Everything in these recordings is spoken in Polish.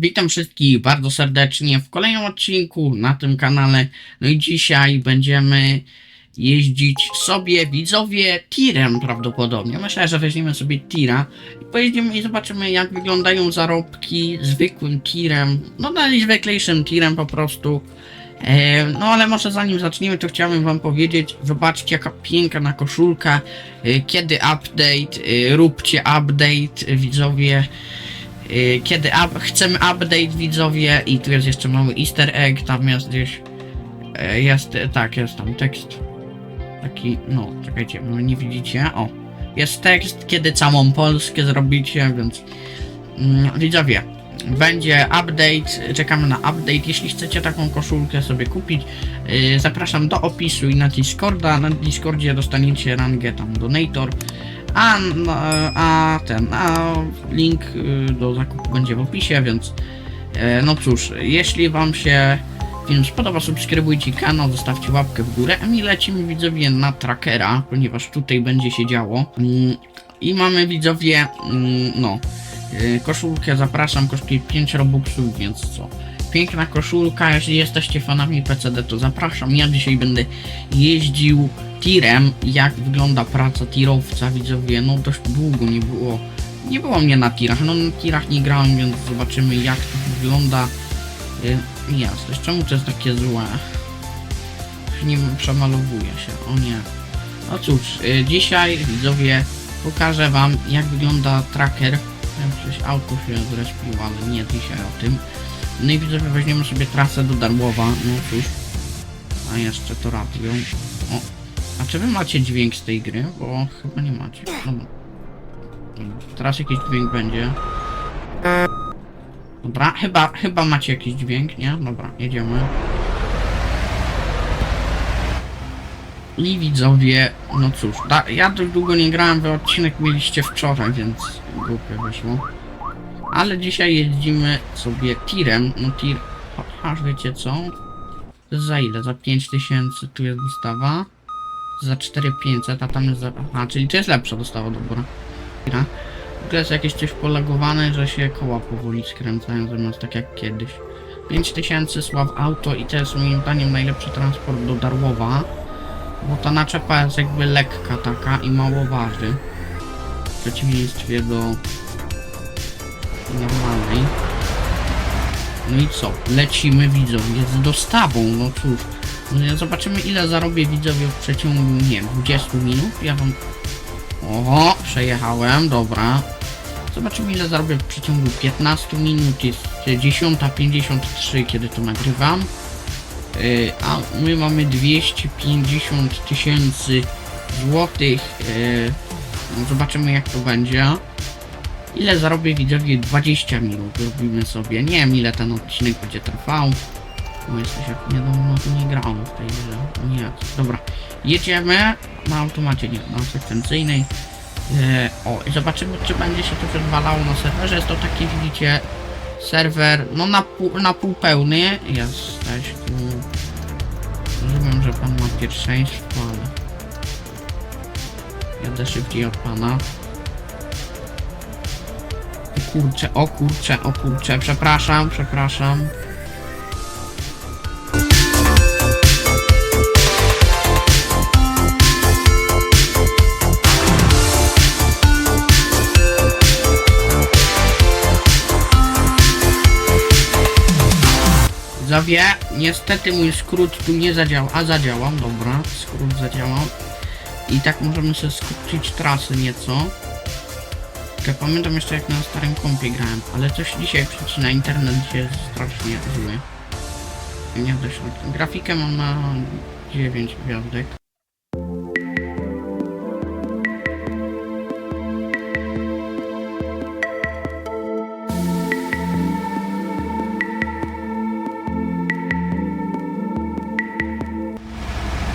Witam wszystkich bardzo serdecznie w kolejnym odcinku na tym kanale. No i dzisiaj będziemy jeździć sobie widzowie tirem prawdopodobnie. Myślę, że weźmiemy sobie tira i pojedziemy i zobaczymy jak wyglądają zarobki zwykłym tirem. No najzwyklejszym tirem po prostu. E, no ale może zanim zaczniemy, to chciałbym wam powiedzieć, zobaczcie jaka piękna koszulka, e, kiedy update, e, róbcie update, widzowie, e, kiedy up, chcemy update, widzowie, i tu jest jeszcze mały easter egg, tam jest gdzieś, e, jest, e, tak, jest tam tekst, taki, no, czekajcie, nie widzicie, o, jest tekst, kiedy całą Polskę zrobicie, więc, mm, widzowie, będzie update, czekamy na update. Jeśli chcecie taką koszulkę sobie kupić, yy, zapraszam do opisu i na Discorda. Na Discordzie dostaniecie rangę tam donator. A, no, a ten, a link yy, do zakupu będzie w opisie, więc yy, no cóż, jeśli wam się film spodoba, subskrybujcie kanał, zostawcie łapkę w górę, a my lecimy widzowie na trackera, ponieważ tutaj będzie się działo. Mm, I mamy widzowie, mm, no, Yy, koszulkę zapraszam, kosztuje 5 robuxów, więc co? Piękna koszulka, jeśli jesteście fanami PCD, to zapraszam. Ja dzisiaj będę jeździł tirem. Jak wygląda praca tirowca, widzowie? No dość długo nie było. Nie było mnie na tirach, no na tirach nie grałem, więc zobaczymy jak to wygląda. Yy, jasność, czemu to jest takie złe? Nie przemalowuje się, o nie. No cóż, yy, dzisiaj widzowie pokażę wam jak wygląda tracker przecież auto się zrespiło, ale nie dzisiaj o tym. No i widzę, że weźmiemy sobie trasę do Darłowa, no cóż. A jeszcze to radio. O. A czy wy macie dźwięk z tej gry? Bo chyba nie macie. Dobra. Teraz jakiś dźwięk będzie. Dobra, chyba, chyba macie jakiś dźwięk, nie? Dobra, jedziemy. I widzowie, no cóż, da, ja dość długo nie grałem, wy odcinek mieliście wczoraj, więc głupio wyszło. Ale dzisiaj jeździmy sobie tirem, no tir, aż wiecie co? To za ile? Za 5000 tu jest dostawa. Za 4500, a tam jest za... Aha, czyli to jest lepsza dostawa, dobra. Ogóle jest jakieś coś polagowane, że się koła powoli skręcają zamiast tak jak kiedyś. 5000 sław auto i to jest moim zdaniem najlepszy transport do Darłowa. Bo ta naczepa jest jakby lekka taka i mało waży. W przeciwieństwie do normalnej. No i co? Lecimy widzowie z dostawą, no cóż. No, Zobaczymy ile zarobię widzowie w przeciągu, nie wiem, 20 minut. Ja wam... Oho, przejechałem, dobra. Zobaczymy ile zarobię w przeciągu 15 minut. Jest 10.53 kiedy to nagrywam. Yy, a my mamy 250 tysięcy złotych. Yy, no zobaczymy jak to będzie. Ile zarobię widzowie 20 minut robimy sobie. Nie wiem ile ten odcinek będzie trwał. Bo jesteś jak nie no, no, nie grałem w tej grze. Nie, dobra. Jedziemy na automacie, nie, na sekwencyjnej. Yy, o, i zobaczymy czy będzie się to odwalało na serwerze. Jest to taki widzicie serwer, no na pół, na pół pełny jesteś tu. Rozumiem, że pan ma pierwszeństwo, ale jadę szybciej od pana. O kurczę, o kurczę, o kurczę, przepraszam, przepraszam. Zawie, niestety mój skrót tu nie zadziałał, a zadziałał, dobra, skrót zadziałał. I tak możemy sobie skrócić trasy nieco. Ja pamiętam jeszcze jak na starym kompie grałem, ale coś dzisiaj przecina internet jest strasznie zły. Nie dość. Grafikę mam na 9 gwiazdek.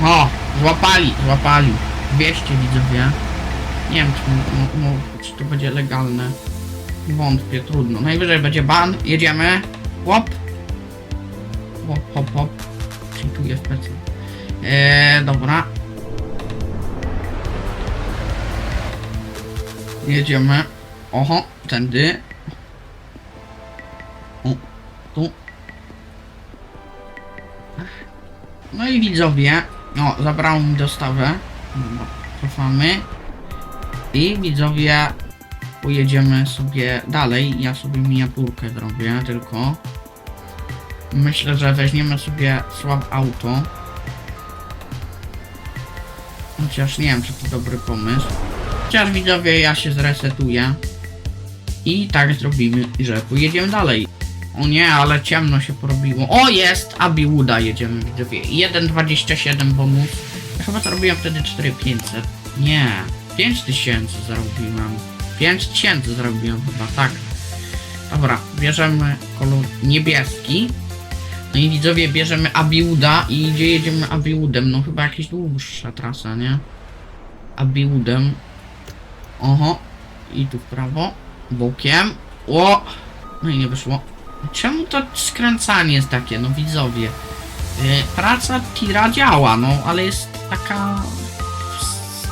O! Złapali, złapali. 200 widzowie. Nie wiem, czy, no, no, czy to będzie legalne. Wątpię, trudno. Najwyżej będzie ban. Jedziemy. Hop. Hop, hop, hop. Cheatuję w plecy. Eee, dobra. Jedziemy. Oho, tędy. O, tu. No i widzowie, o, zabrało mi dostawę. Dobra, cofamy. I widzowie, pojedziemy sobie dalej. Ja sobie miniaturkę zrobię tylko. Myślę, że weźmiemy sobie słab auto. Chociaż nie wiem, czy to dobry pomysł. Chociaż widzowie, ja się zresetuję. I tak zrobimy, że pojedziemy dalej. O nie, ale ciemno się porobiło. O, jest! Abiuda jedziemy, widzowie. 1,27 bonus. Ja chyba zrobiłem wtedy 4500. Nie, 5000 zrobiłem. 5000 zrobiłem chyba, tak. Dobra, bierzemy kolor niebieski. No i widzowie, bierzemy Abiuda i gdzie jedziemy Abiudem? No chyba jakieś dłuższa trasa, nie? Abiudem. Oho. I tu w prawo. Bokiem. O! No i nie wyszło. Czemu to skręcanie jest takie, no widzowie? Yy, praca tira działa, no, ale jest taka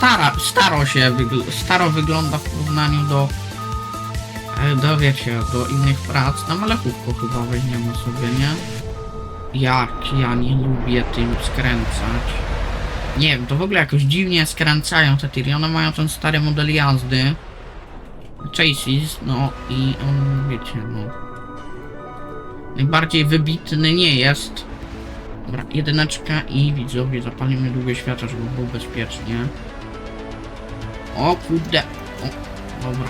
stara, staro się, wygl staro wygląda w porównaniu do e, do wiecie, do innych prac. Na malechówko chyba weźmiemy sobie, nie? Jak ja nie lubię tym skręcać. Nie wiem, to w ogóle jakoś dziwnie skręcają te tiry. One mają ten stary model jazdy. Chases, no i on, wiecie, no. Najbardziej wybitny nie jest. Dobra, jedyneczka i widzowie zapalimy długie światła, żeby było bezpiecznie. O kurde. O, dobra.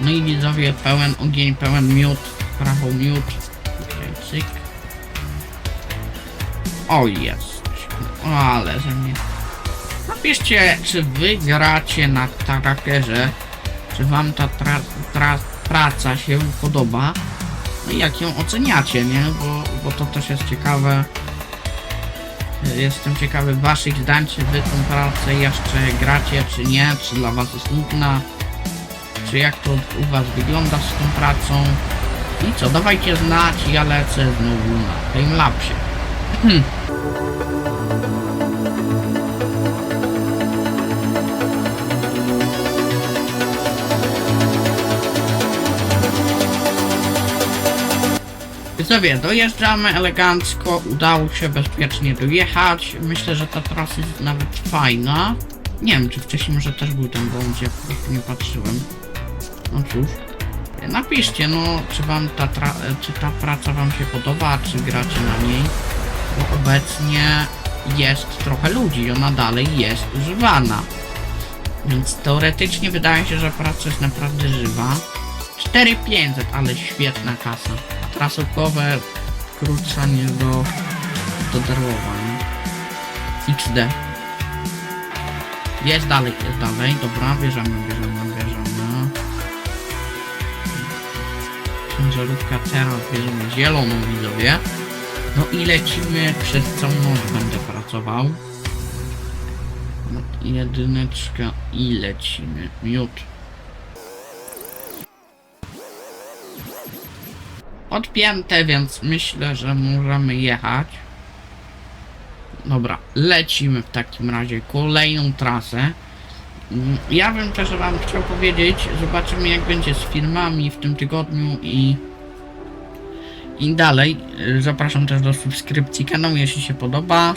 No i widzowie pełen ogień, pełen miód, prawo miód. Tutaj cyk. O jest. Ale ze mnie. Napiszcie, czy wy gracie na trakerze, czy wam ta tra, tra, praca się podoba. No i jak ją oceniacie, nie? Bo, bo to też jest ciekawe. Jestem ciekawy waszych zdań, czy wy tą pracę jeszcze gracie, czy nie, czy dla was jest nudna, czy jak to u was wygląda z tą pracą. I co, dawajcie znać, ja lecę znowu na timelapsie. Hmm. Widzowie, dojeżdżamy elegancko, udało się bezpiecznie dojechać. Myślę, że ta trasa jest nawet fajna. Nie wiem, czy wcześniej może też był ten błąd, ja po prostu nie patrzyłem. No cóż. Napiszcie, no, czy wam ta, czy ta praca wam się podoba, czy gracie na niej. Bo obecnie jest trochę ludzi, ona dalej jest używana. Więc teoretycznie wydaje się, że praca jest naprawdę żywa. 4500, ale świetna kasa. Trasokowe krótsza niż do, do darłowa, nie? XD. Jest dalej, jest dalej. Dobra, bierzemy, bierzemy, bierzemy. Ciężarówka teraz bierzemy zieloną, widzowie. No i lecimy przez całą noc będę pracował. Jedyneczka i lecimy. Miód. Odpięte, więc myślę, że możemy jechać. Dobra, lecimy w takim razie kolejną trasę. Mm, Ja bym też wam chciał powiedzieć, zobaczymy jak będzie z filmami w tym tygodniu i i dalej. Zapraszam też do subskrypcji kanału, jeśli się podoba.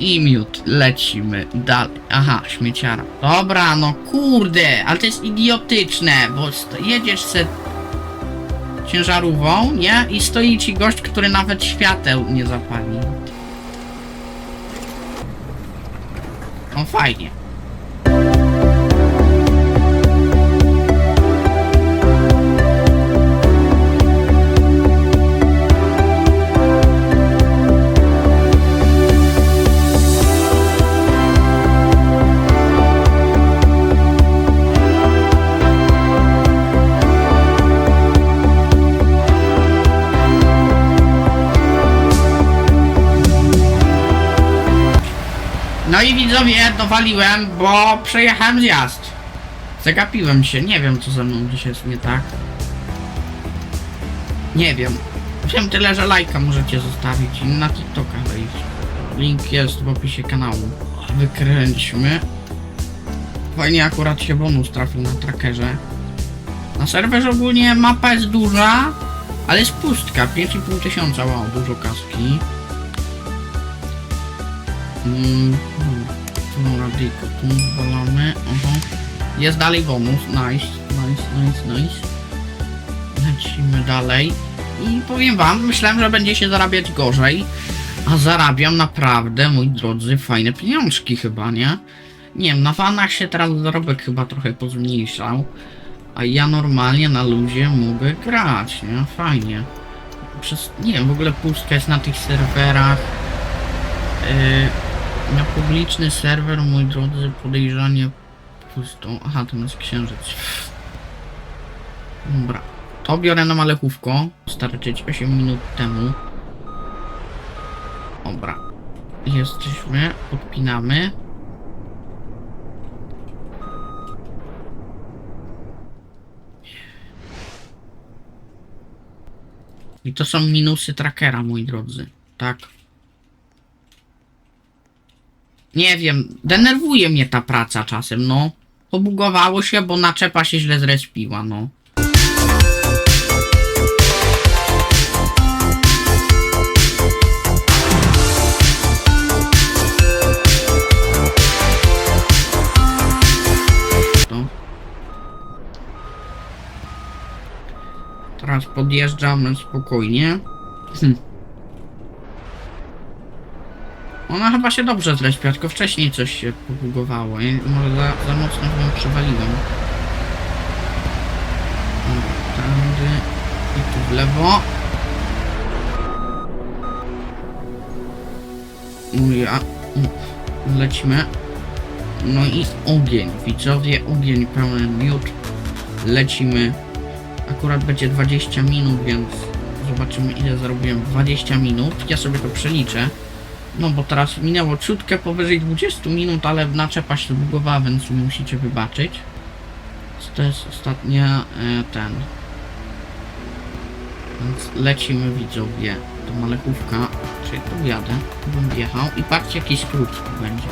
I miód, lecimy dalej. Aha, śmieciara. Dobra, no kurde, ale to jest idiotyczne, bo jedziesz se ciężarówką, nie? I stoi ci gość, który nawet świateł nie zapali. No fajnie. No i widzowie, dowaliłem, bo przejechałem zjazd. Zagapiłem się, nie wiem co ze mną dzisiaj jest nie tak. Nie wiem. Wiem tyle, że lajka możecie zostawić i na TikToka wejść. Link jest w opisie kanału. Wykręćmy. Fajnie akurat się bonus trafił na trackerze. Na serwerze ogólnie mapa jest duża, Ale jest pustka, 5,5 tysiąca, wow, dużo kaski. Mm, tu radyjko, tu zwalamy, aha. Jest dalej bonus, nice, nice, nice, nice. Lecimy dalej. I powiem wam, myślałem, że będzie się zarabiać gorzej. A zarabiam naprawdę, moi drodzy, fajne pieniążki chyba, nie? Nie wiem, na fanach się teraz zarobek chyba trochę pozmniejszał. A ja normalnie na luzie mogę grać, nie? Fajnie. Przez, nie wiem, w ogóle pustka jest na tych serwerach. Yy, na publiczny serwer, moi drodzy, podejrzanie pustą. Aha, to jest księżyc. Dobra. To biorę na malechówko. Starczyć 8 minut temu. Dobra. Jesteśmy, podpinamy. I to są minusy trackera, moi drodzy. Tak. Nie wiem, denerwuje mnie ta praca czasem, no. Pobugowało się, bo naczepa się źle zrespiła, no. Teraz podjeżdżamy spokojnie. Hm. Ona chyba się dobrze zrespia, tylko wcześniej coś się pobugowało. Ja może za, za mocno ją przewaliłem. Tędy i tu w lewo. Ja. Lecimy. No i ogień, widzowie, ogień pełen miód. Lecimy. Akurat będzie 20 minut, więc zobaczymy ile zarobiłem. 20 minut. Ja sobie to przeliczę. No bo teraz minęło ciutkę powyżej 20 minut, ale naczepa się zbugowała, więc musicie wybaczyć. To jest ostatnia e, ten. Więc lecimy widzowie do malechówka. Czyli tu jadę, bym wjechał i patrzcie jaki skrót będzie.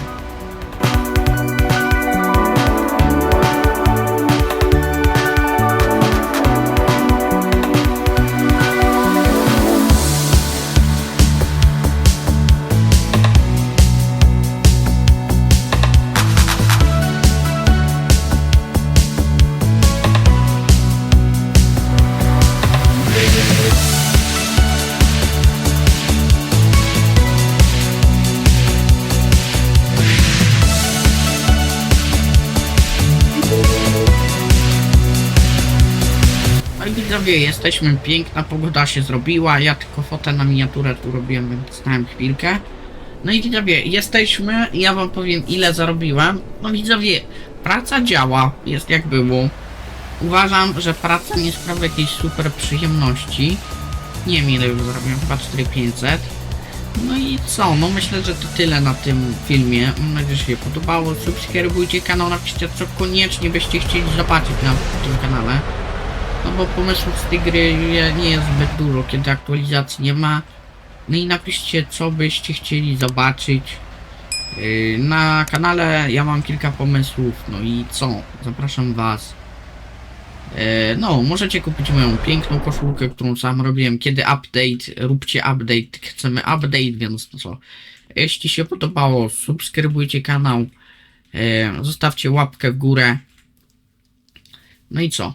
Widzowie, jesteśmy, piękna pogoda się zrobiła, ja tylko fotę na miniaturę tu robiłem, więc stałem chwilkę. No i widzowie, jesteśmy, ja wam powiem ile zarobiłem. No widzowie, praca działa, jest jak było. Uważam, że praca nie sprawia jakiejś super przyjemności. Nie wiem ile już zarobiłem, chyba 4500. No i co, no myślę, że to tyle na tym filmie. Mam nadzieję, że się podobało. Subskrybujcie kanał, napiszcie co koniecznie byście chcieli zobaczyć na tym kanale. No bo pomysłów z tej gry nie jest zbyt dużo, kiedy aktualizacji nie ma. No i napiszcie, co byście chcieli zobaczyć. Yy, Na kanale ja mam kilka pomysłów, no i co? Zapraszam was. Yy, No, możecie kupić moją piękną koszulkę, którą sam robiłem. Kiedy update, róbcie update. Chcemy update, więc no co? Jeśli się podobało, subskrybujcie kanał. Yy, Zostawcie łapkę w górę. No i co?